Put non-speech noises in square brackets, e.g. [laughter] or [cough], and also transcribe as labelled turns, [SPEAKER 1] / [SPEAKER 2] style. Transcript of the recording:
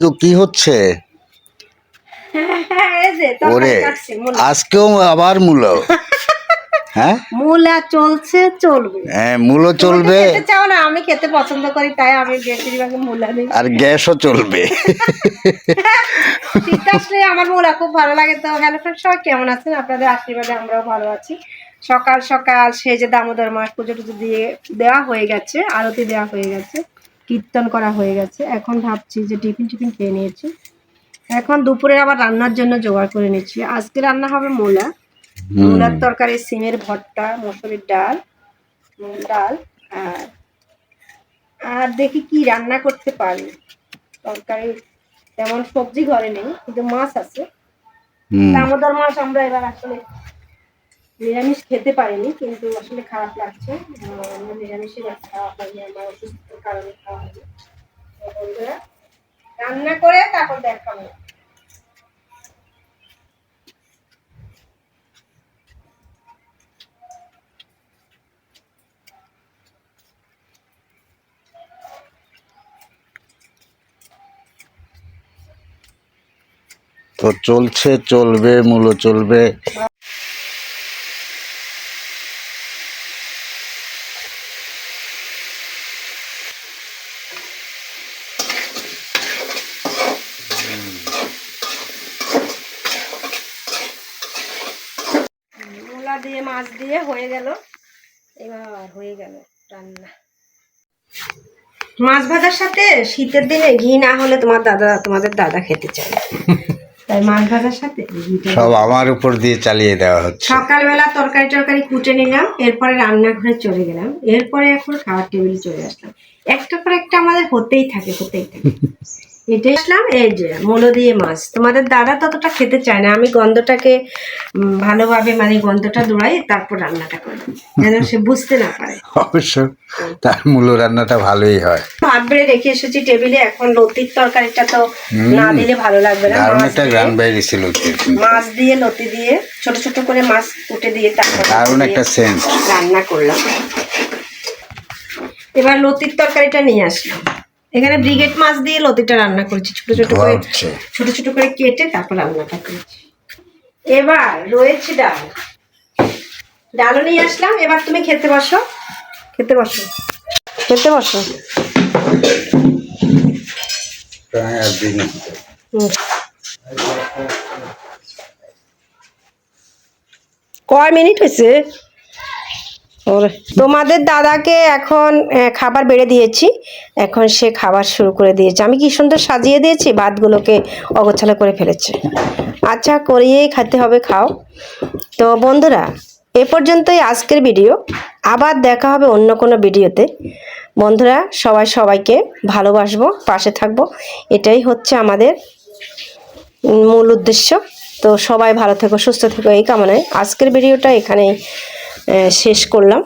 [SPEAKER 1] তো কি হচ্ছে? [laughs] ওরে। আজকেও আবার মূলো। [laughs] হ্যাঁ?
[SPEAKER 2] মূলা চলছে চলবে।
[SPEAKER 1] হ্যাঁ মূলো চলবে।
[SPEAKER 2] খেতে চাও না আমি খেতে পছন্দ করি তাই আমি বেশিরভাগ মূলা
[SPEAKER 1] আর গ্যাসও চলবে। [laughs]
[SPEAKER 2] শীত আসলে আমার মূলা খুব ভালো লাগে তো হ্যালো ফ্রেন্ড সবাই কেমন আছেন? আপনাদের আশীর্বাদে আমরাও ভালো আছি। সকাল সকাল সেই যে দামোদর মাস পুজো টুজো দিয়ে দেওয়া হয়ে গেছে আরতি দেওয়া হয়ে গেছে। কীর্তন করা হয়ে গেছে। এখন ভাবছি যে টিফিন টিফিন খেয়ে নিয়েছি। এখন দুপুরে আবার রান্নার জন্য জোগাড় করে নিচ্ছি। আজকে রান্না হবে মূলা। মূলার তরকারি সিমের ভর্তা মসুরির ডাল মুগ ডাল আর আর দেখি কি রান্না করতে পারি। তরকারি তেমন সবজি ঘরে নেই কিন্তু মাছ আছে। দামোদর মাছ আমরা এবার আসলে নিরামিষ খেতে পারিনি কিন্তু আসলে খারাপ লাগছে। মাছ খাওয়া হয়নি আমার অসুস্থতার কারণে খাওয়া হয়নি। বন্ধুরা, রান্না করে তারপর দেখাবো।
[SPEAKER 1] তো চলছে চলবে মূলো চলবে
[SPEAKER 2] মূলা দিয়ে মাছ দিয়ে হয়ে গেল। এবার হয়ে গেল রান্না। মাছ ভাজার সাথে শীতের দিনে ঘি না হলে তোমার দাদা তোমাদের দাদা খেতে চায়। তাই মাছ ভাজার সাথে
[SPEAKER 1] সব আমার উপর দিয়ে চালিয়ে দেওয়া হচ্ছে।
[SPEAKER 2] সকালবেলা তরকারি টরকারি কুটে নিলাম এরপরে রান্নাঘরে চলে গেলাম। এরপরে এখন খাওয়ার টেবিলে চলে আসলাম। একটা পর একটা আমাদের হতেই থাকে হতেই থাকে। [laughs] এটাই আসলাম এই যে মূলো দিয়ে মাছ। তোমাদের দাদা ততটা খেতে চায় না আমি গন্ধটাকে ভালোভাবে মানে গন্ধটা দৌড়াই তারপর রান্নাটা করি। যেন সে বুঝতে না পারে।
[SPEAKER 1] অবশ্য তার মূলো রান্নাটা ভালোই হয়।
[SPEAKER 2] ভাত বেড়ে রেখে এসেছি টেবিলে এখন লতির তরকারিটা তো না দিলে ভালো লাগবে না।
[SPEAKER 1] দারুণ একটা গ্রান বাইরে ছিল
[SPEAKER 2] মাছ দিয়ে লতি দিয়ে ছোট ছোট করে মাছ কুটে দিয়ে তারপর
[SPEAKER 1] দারুণ একটা সেন্ট
[SPEAKER 2] রান্না করলাম। এবার লতির তরকারিটা নিয়ে আসলাম। এখানে ব্রিগেড মাছ দিয়ে লতিটা রান্না করেছি। ছোট ছোট করে ছোট ছোট করে কেটে তারপর রান্নাটা করেছি। এবার রয়েছে ডাল। ডালও নিয়ে আসলাম। এবার তুমি খেতে বসো। খেতে বসো। খেতে বসো। কয় মিনিট হয়েছে? তোমাদের দাদাকে এখন খাবার বেড়ে দিয়েছি। এখন সে খাবার শুরু করে দিয়েছে। আমি কি সুন্দর সাজিয়ে দিয়েছি? ভাতগুলোকে অগোছালো করে ফেলেছে। আচ্ছা করিয়েই খেতে হবে, খাও। তো বন্ধুরা, এ পর্যন্তই আজকের ভিডিও। আবার দেখা হবে অন্য কোনো ভিডিওতে। বন্ধুরা, সবাই সবাইকে ভালোবাসবো, পাশে থাকব। এটাই হচ্ছে আমাদের মূল উদ্দেশ্য। তো সবাই ভালো থেকো, সুস্থ থেকো, এই কামনায়। আজকের ভিডিওটা এখানেই। শেষ করলাম।